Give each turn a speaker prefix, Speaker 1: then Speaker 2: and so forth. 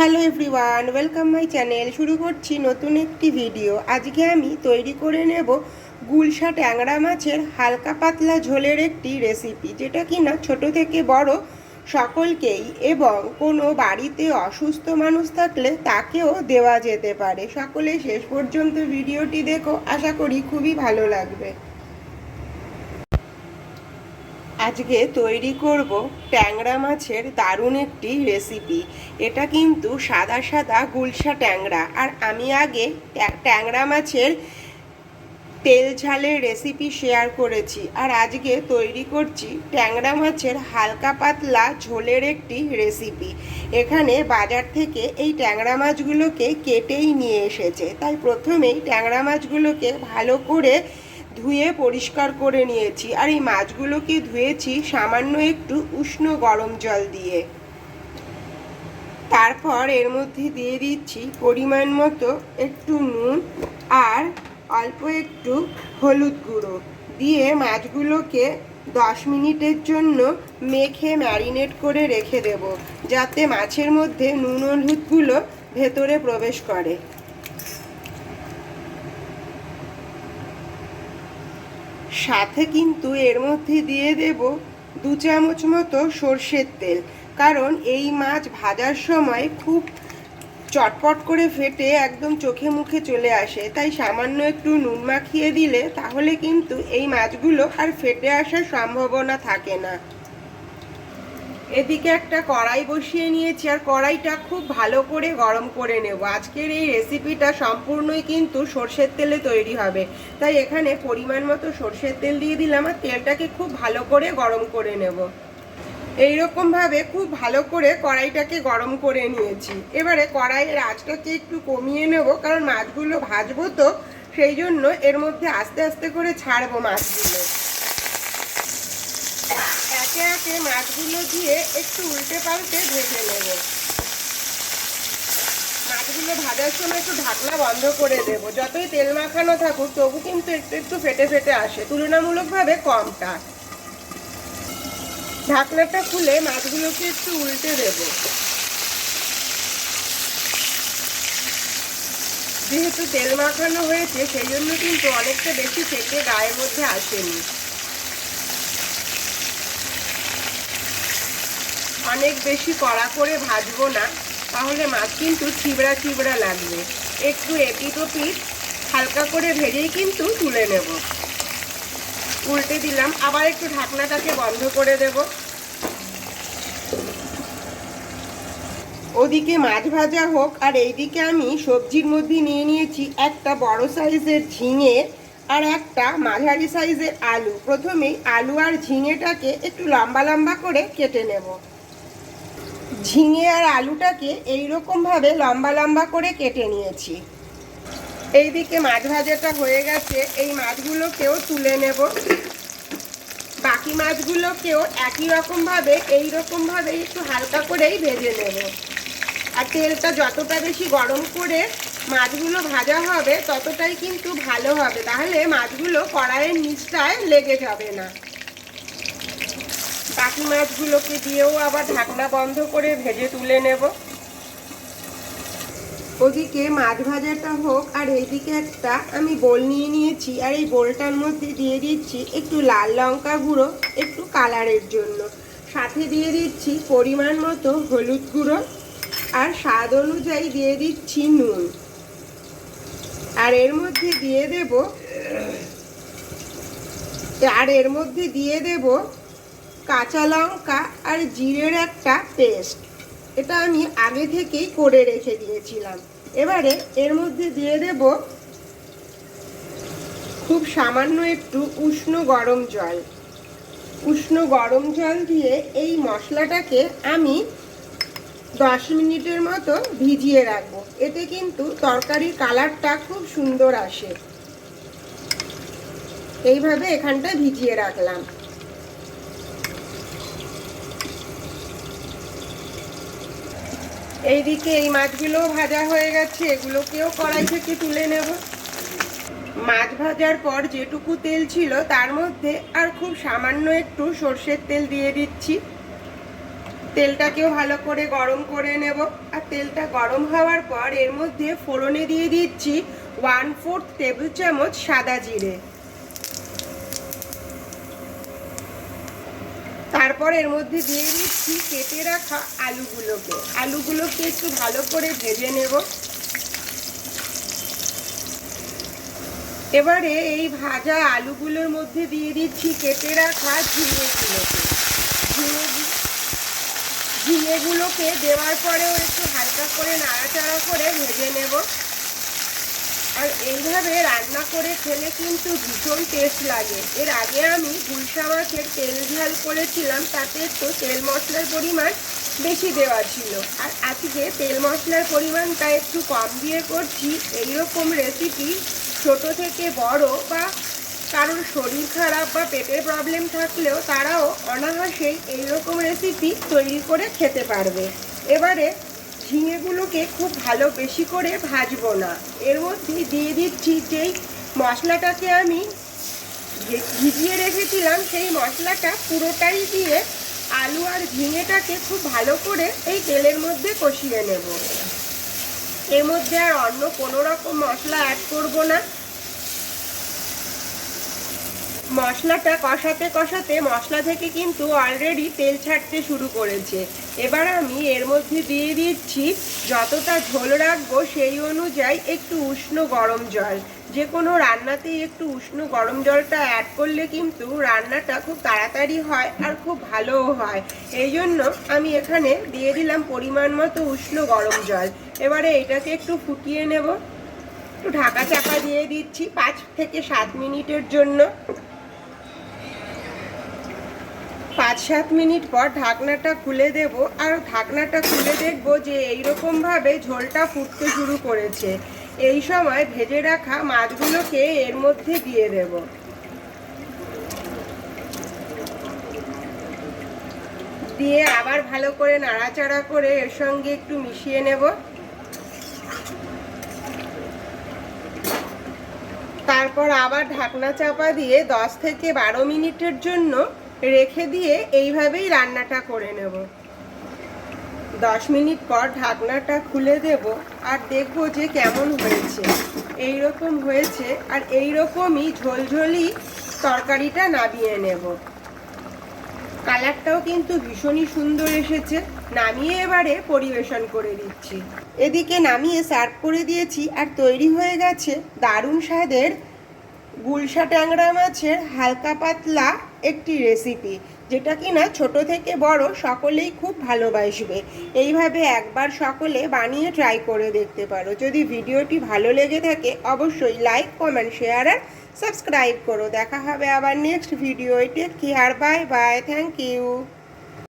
Speaker 1: Hello everyone, welcome my channel. শুরু করছি নতুন একটি ভিডিও। আজকে আমি তৈরি করে নেব গুলশা ট্যাংরা মাছের হালকা পাতলা ঝোলের একটি রেসিপি যেটা কিনা ছোট থেকে বড় সকলকেই এবং কোনো বাড়িতে অসুস্থ মানুষ থাকলে তাকেও দেওয়া যেতে পারে। সকলে শেষ পর্যন্ত ভিডিওটি দেখো। আশা করি খুবই ভালো লাগবে। আজকে তৈরি করব ট্যাংরা মাছের দারুণ একটি রেসিপি এটা কিন্তু সাদা সাদা গুলশা ট্যাংরা। আর আমি আগে ট্যা- ট্যাংরা মাছের তেল ঝালের রেসিপি শেয়ার করেছি। আর আজকে তৈরি করছি ট্যাংরা মাছের হালকা পাতলা ঝোলের একটি রেসিপি এখানে বাজার থেকে এই ট্যাংরা মাছগুলোকে কেটেই নিয়ে এসেছে। তাই প্রথমেই ট্যাংরা মাছগুলোকে ভালো করে ধুয়ে পরিষ্কার করে নিয়েছি। আর এই মাছগুলোকে ধুয়েছি সামান্য একটু উষ্ণ গরম জল দিয়ে। তারপর এর মধ্যে দিয়ে দিচ্ছি পরিমাণ মতো একটু নুন আর অল্প একটু হলুদ গুঁড়ো। দিয়ে মাছগুলোকে দশ মিনিটের জন্য মেখে ম্যারিনেট করে রেখে দেব, যাতে মাছের মধ্যে নুন হলুদগুলো ভেতরে প্রবেশ করে। সাথে কিন্তু এর মধ্যে দিয়ে দেব দু চামচ মতো সর্ষের তেল। কারণ এই মাছ ভাজার সময় খুব চটপট করে ফেটে একদম চোখে মুখে চলে আসে। তাই সামান্য একটু নুন মাখিয়ে দিলে তাহলে কিন্তু এই মাছগুলো আর ফেটে আসার সম্ভাবনা থাকে না। এদিকে একটা কড়াই বসিয়ে নিয়েছি, আর কড়াইটা খুব ভালো করে গরম করে নেব। আজকের এই রেসিপিটা সম্পূর্ণই কিন্তু সর্ষের তেলে তৈরি হবে। তাই এখানে পরিমাণ মতো সর্ষের তেল দিয়ে দিলাম, আর তেলটাকে খুব ভালো করে গরম করে নেব। এইরকম ভাবে খুব ভালো করে কড়াইটাকে গরম করে নিয়েছি। এবারে কড়াইয়ের আঁচটাকে একটু কমিয়ে নেব, কারণ মাছগুলো ভাজবো তো, সেই জন্য এর মধ্যে আস্তে আস্তে করে ছাড়বো মাছগুলো। একে একে মাছগুলো দিয়ে একটু উল্টে পাল্টে ভেজে নেব। মাছগুলো ভাজার সময় একটু ঢাকনা বন্ধ করে দেব। যতই তেল মাখানো থাকুক, তবু কিন্তু একটু একটু ফেটে ফেটে আসে, তুলনামূলকভাবে কমটা। ঢাকনাটা খুলে মাছগুলোকে একটু উল্টে দেব। যেহেতু তেল মাখানো হয়েছে, সেই জন্য কিন্তু অনেকটা বেশি ফেটে গায়ের মধ্যে আসেনি। অনেক বেশি কড়া করে ভাজবো না, তাহলে মাছ কিন্তু চিবড়া চিবড়া লাগবে। একটু এপিট ওপিট হালকা করে ভেজেই কিন্তু তুলে নেব। উল্টে দিলাম, আবার একটু ঢাকনাটাকে বন্ধ করে দেব। ওদিকে মাছ ভাজা হোক, আর এইদিকে আমি সবজির মধ্যে নিয়ে নিয়েছি একটা বড় সাইজের ঝিঙে আর একটা মাঝারি সাইজের আলু। প্রথমেই আলু আর ঝিঙেটাকে একটু লম্বা লম্বা করে কেটে নেব। ঝিঙে আর আলুটাকে এইরকমভাবে লম্বা লম্বা করে কেটে নিয়েছি। এইদিকে মাছ ভাজাটা হয়ে গেছে। এই মাছগুলোকেও তুলে নেব। বাকি মাছগুলোকেও একই রকমভাবে এইরকমভাবে একটু হালকা করেই ভেজে নেব। আর তেলটা যতটা বেশি গরম করে মাছগুলো ভাজা হবে, ততটাই কিন্তু ভালো হবে। তাহলে মাছগুলো কড়াইয়ের নিচটায় লেগে যাবে না। বাকি মাছগুলোকে দিয়েও আবার ঢাকনা বন্ধ করে ভেজে তুলে নেব। ওদিকে মাছ ভাজাটা হোক, আর এইদিকে একটা আমি বোল নিয়ে নিয়েছি, আর এই বোলটার মধ্যে দিয়ে দিচ্ছি একটু লাল লঙ্কা গুঁড়ো, একটু কালারের জন্য। সাথে দিয়ে দিচ্ছি পরিমাণ মতো হলুদ গুঁড়ো, আর স্বাদ অনুযায়ী দিয়ে দিচ্ছি নুন। আর এর মধ্যে দিয়ে দেব, আর এর মধ্যে দিয়ে দেব কাঁচা লঙ্কা আর জিরের একটা পেস্ট। এটা আমি আগে থেকেই করে রেখে দিয়েছিলাম। এবারে এর মধ্যে দিয়ে দেব খুব সামান্য একটু উষ্ণ গরম জল। উষ্ণ গরম জল দিয়ে এই মশলাটাকে আমি দশ মিনিটের মতো ভিজিয়ে রাখব। এতে কিন্তু তরকারির কালারটা খুব সুন্দর আসে। এইভাবে এখানটা ভিজিয়ে রাখলাম। এইদিকে এই মাছগুলোও ভাজা হয়ে গেছে, এগুলোকেও কড়াই থেকে তুলে নেব। মাছ ভাজার পর যেটুকু তেল ছিল তার মধ্যে আর খুব সামান্য একটু সর্ষের তেল দিয়ে দিচ্ছি। তেলটাকেও ভালো করে গরম করে নেব। আর তেলটা গরম হওয়ার পর এর মধ্যে ফোড়নে দিয়ে দিচ্ছি ওয়ান ফোর্থ টেবিল চামচ সাদা জিরে। তারপর এর মধ্যে দিয়ে দিচ্ছি কেটে রাখা আলুগুলোকে। আলুগুলোকে একটু ভালো করে ভেজে নেব। এবারে এই ভাজা আলুগুলোর মধ্যে দিয়ে দিচ্ছি কেটে রাখা ঝিঙেগুলোকে। ঝিঙে ঝিঙেগুলোকে দেওয়ার পরেও একটু হালকা করে নাড়াচাড়া করে ভেজে নেব। আর এইভাবে রান্না করে খেলে কিন্তু ভীষণ টেস্ট লাগে। এর আগে আমি গুলশা মাছের তেল ঝাল করেছিলাম, তাতে একটু তেল মশলার পরিমাণ বেশি দেওয়া ছিল। আর আজকে তেল মশলার পরিমাণটা একটু কম দিয়ে করছি। এইরকম রেসিপি ছোট থেকে বড় বা কারোর শরীর খারাপ বা পেটের প্রবলেম থাকলেও তারাও অনায়াসেই এইরকম রেসিপি তৈরি করে খেতে পারবে। এবারে ঝিঙেগুলোকে খুব ভালো বেশি করে ভাজবো না। এর মধ্যে দিয়ে দিচ্ছি যেই মশলাটাকে আমি ভিজিয়ে রেখেছিলাম, সেই মশলাটা পুরোটাই দিয়ে আলু আর ঝিঙেটাকে খুব ভালো করে এই তেলের মধ্যে কষিয়ে নেব। এর মধ্যে আর অন্য কোনো রকম মশলা অ্যাড করব না। মশলাটা কষাতে কষাতে মশলা থেকে কিন্তু অলরেডি তেল ছাড়তে শুরু করেছে। এবার আমি এর মধ্যে দিয়ে দিচ্ছি যতটা ঝোল রাখব সেই অনুযায়ী একটু উষ্ণ গরম জল। যে কোনো রান্নাতেই একটু উষ্ণ গরম জলটা অ্যাড করলে কিন্তু রান্নাটা খুব তাড়াতাড়ি হয় আর খুব ভালোও হয়। এই জন্য আমি এখানে দিয়ে দিলাম পরিমাণ মতো উষ্ণ গরম জল। এবারে এটাকে একটু ফুটিয়ে নেব। একটু ঢাকা চাপা দিয়ে দিচ্ছি পাঁচ থেকে সাত মিনিটের জন্য। পাঁচ সাত মিনিট পর ঢাকনাটা খুলে দেব আর ঢাকনাটা খুলে দেখব যে এইরকম ভাবে ঝোলটা ফুটতে শুরু করেছে। এই সময় ভেজে রাখা মাছগুলোকে এর মধ্যে দিয়ে দেব। দিয়ে আবার ভালো করে নাড়াচাড়া করে এর সঙ্গে একটু মিশিয়ে নেব। তারপর আবার ঢাকনা চাপা দিয়ে দশ থেকে বারো মিনিটের জন্য রেখে দিয়ে এইভাবেই রান্নাটা করে নেব। দশ মিনিট পর ঢাকনাটা খুলে দেব আর দেখব যে কেমন হয়েছে। এই রকম হয়েছে আর এই রকমই ঝোলঝোলি তরকারিটা নামিয়ে নেব। কালারটাও কিন্তু ভীষণই সুন্দর এসেছে। নামিয়ে এবারে পরিবেশন করে দিচ্ছি। এদিকে নামিয়ে সার্ভ করে দিয়েছি আর তৈরি হয়ে গেছে দারুণ স্বাদের গুলশা ট্যাংরা মাছের হালকা পাতলা একটি রেসিপি যেটা কি না ছোটো থেকে বড় সকলেই খুব ভালোবাসবে। এইভাবে একবার সকলে বানিয়ে ট্রাই করে দেখতে পারো। যদি ভিডিওটি ভালো লেগে থাকে, অবশ্যই লাইক কমেন্ট শেয়ার আর সাবস্ক্রাইব করো। দেখা হবে আবার next video take care bye bye thank you